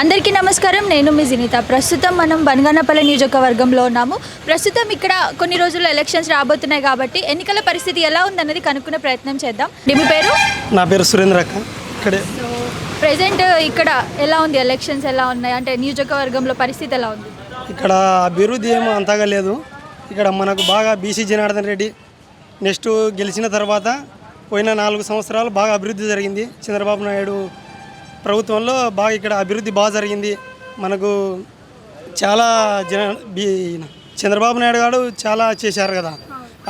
అందరికీ నమస్కారం. నేను మీ జినిత. ప్రస్తుతం మనం బనగానపల్లి నియోజకవర్గంలో ఉన్నాము. ప్రస్తుతం ఇక్కడ కొన్ని రోజుల్లో ఎలక్షన్స్ రాబోతున్నాయి కాబట్టి ఎన్నికల పరిస్థితి ఎలా ఉందన్నది కనుక్కునే ప్రయత్నం చేద్దాం. మీ పేరు? నా పేరు సురేంద్ర అక్క. ఇక్కడే. సో ప్రెసెంట్ ఇక్కడ ఎలా ఉంది? ఎలక్షన్స్ ఎలా ఉన్నాయి? అంటే నియోజకవర్గంలో పరిస్థితి ఎలా ఉంది? ఇక్కడ అభివృద్ధి ఏమో అంతగా లేదు. ఇక్కడ మనకు బాగా బీసీ జనార్దన్ రెడ్డి నెక్స్ట్ గెలిచిన తర్వాత పోయిన నాలుగు సంవత్సరాలు బాగా అభివృద్ధి జరిగింది. చంద్రబాబు నాయుడు ప్రభుత్వంలో బాగా ఇక్కడ అభివృద్ధి బాగా జరిగింది. మనకు చాలా జన చంద్రబాబు నాయుడు గారు చాలా చేశారు కదా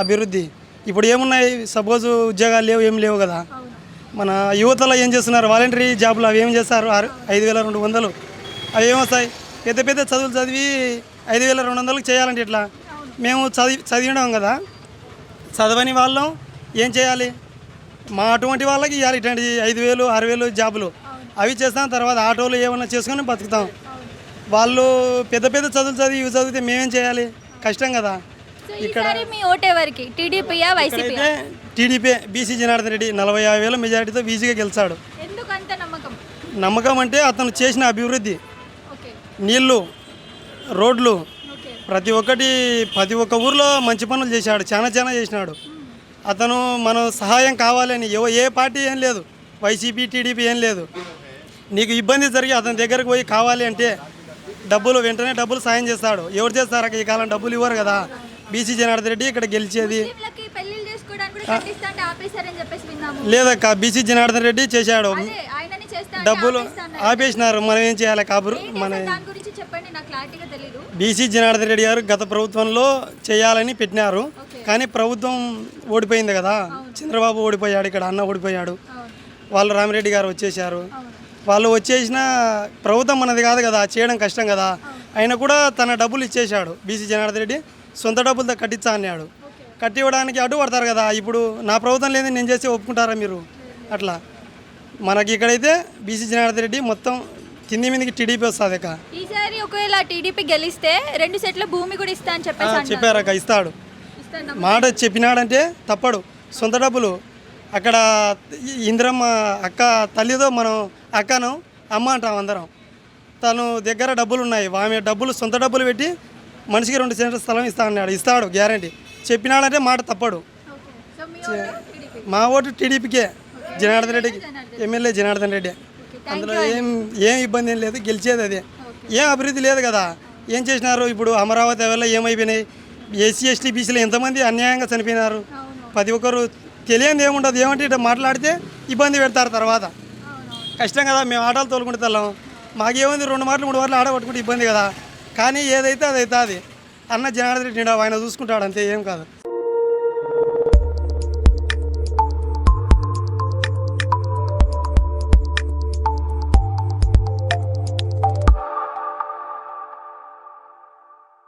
అభివృద్ధి. ఇప్పుడు ఏమున్నాయి? సపోజ్ ఉద్యోగాలు లేవు ఏం లేవు కదా. మన యువతలో ఏం చేస్తున్నారు? వాలంటరీ జాబులు అవి ఏం చేస్తారు? ఆరు ఐదు వేల రెండు వందలు. అవి ఏమొస్తాయి పెద్ద పెద్ద చదువులు చదివి ఐదు వేల రెండు వందలకు చేయాలంటే ఇట్లా మేము చదివి చదివినాం కదా. చదవని వాళ్ళం ఏం చేయాలి? మా అటువంటి వాళ్ళకి ఇవ్వాలి ఇటువంటి ఐదు వేలు ఆరు వేలు జాబులు. అవి చేస్తాం తర్వాత ఆటోలు ఏమన్నా చేసుకొని బతుకుతాం. వాళ్ళు పెద్ద పెద్ద చదువులు చదివి ఇవి చదివితే మేమేం చేయాలి? కష్టం కదా. సో ఈసారి మీ ఓటు ఎవరికి? టీడీపీయా వైసీపీ అయితే TDP B C Janardhan Reddy నలభై యాభై వేల మెజారిటీతో ఈజీగా గెలిచాడు. నమ్మకం? నమ్మకం అంటే అతను చేసిన అభివృద్ధి. నీళ్ళు రోడ్లు ప్రతి ఒక్కటి ప్రతి ఒక్క ఊర్లో మంచి పనులు చేశాడు చాలా చాలా చేసినాడు. అతను మనం సహాయం కావాలని ఏ పార్టీ ఏం లేదు. వైసీపీ టీడీపీ ఏం లేదు. నీకు ఇబ్బంది జరిగి అతని దగ్గరకు పోయి కావాలి అంటే డబ్బులు వెంటనే డబ్బులు సాయం చేస్తాడు. ఎవరు చేస్తారు? ఈ కాలం డబ్బులు ఇవ్వరు కదా. బీసీ జనార్దన్ రెడ్డి ఇక్కడ గెలిచేది. లేదక్క బీసీ జనార్దన్ రెడ్డి చేశాడు. డబ్బులు. ఆపేసినారు. మనం ఏం చేయాలి? కాబరు మన బీసీ జనార్దన్ రెడ్డి గారు గత ప్రభుత్వంలో చేయాలని పెట్టినారు. కానీ ప్రభుత్వం ఓడిపోయింది కదా. చంద్రబాబు ఓడిపోయాడు ఇక్కడ అన్న ఓడిపోయాడు. వాళ్ళు రామిరెడ్డి గారు వచ్చేసారు వాళ్ళు వచ్చేసిన ప్రభుత్వం మనది కాదు కదా చేయడం కష్టం కదా. ఆయన కూడా తన డబ్బులు ఇచ్చేశాడు బీసీ జనార్దన్ రెడ్డి. సొంత డబ్బులతో కట్టించా అన్నాడు. కట్టి ఇవ్వడానికి అడ్డు పడతారు కదా ఇప్పుడు నా ప్రభుత్వం లేదు నేను చేసి ఒప్పుకుంటారా మీరు? అట్లా. మనకి ఇక్కడైతే బీసీ జనార్దన్ రెడ్డి మొత్తం కింది మీదకి టీడీపీ వస్తుంది అక్క. ఈసారి ఒకవేళ టీడీపీ గెలిస్తే రెండు సెట్ల భూమి కూడా ఇస్తా అని చెప్పేసి అన్నారు. చెప్పారక్క ఇస్తాడు. మాట చెప్పినాడంటే తప్పడు. సొంత డబ్బులు అక్కడ ఇంద్రమ్మ అక్క తల్లితో మనం అక్కను అమ్మ అంటాం అందరం. తను దగ్గర డబ్బులు ఉన్నాయి ఆమె డబ్బులు సొంత డబ్బులు పెట్టి మనిషికి రెండు సెంటర్ స్థలం ఇస్తా అన్నాడు. ఇస్తాడు గ్యారంటీ. చెప్పినాడంటే మాట తప్పడు. మా ఓటు టీడీపీకే. జనార్దన్ రెడ్డికి. ఎమ్మెల్యే జనార్దన్ రెడ్డి. అందులో ఏం ఏం ఇబ్బంది ఏం లేదు. గెలిచేది అదే. ఏం అభివృద్ధి లేదు కదా. ఏం చేసినారు? ఇప్పుడు అమరావతి వల్ల ఏమైపోయినాయి? ఎస్సీ ఎస్టీ బీసీలు ఎంతమంది అన్యాయంగా చనిపోయినారు? ప్రతి ఒక్కరు తెలియని ఏముండదు. ఏమంటే ఇట్లా మాట్లాడితే ఇబ్బంది పెడతారు తర్వాత. కష్టం కదా మేము ఆటలు తోలుకుంటే తెల్లం. మాకేముంది రెండు మాటలు మూడు మాటలు ఆడబట్టుకుంటే ఇబ్బంది కదా. కానీ ఏదైతే అది. అవుతుంది అన్న జనార్దన్ రెడ్డి ఆయన చూసుకుంటాడు అంతే ఏం కాదు.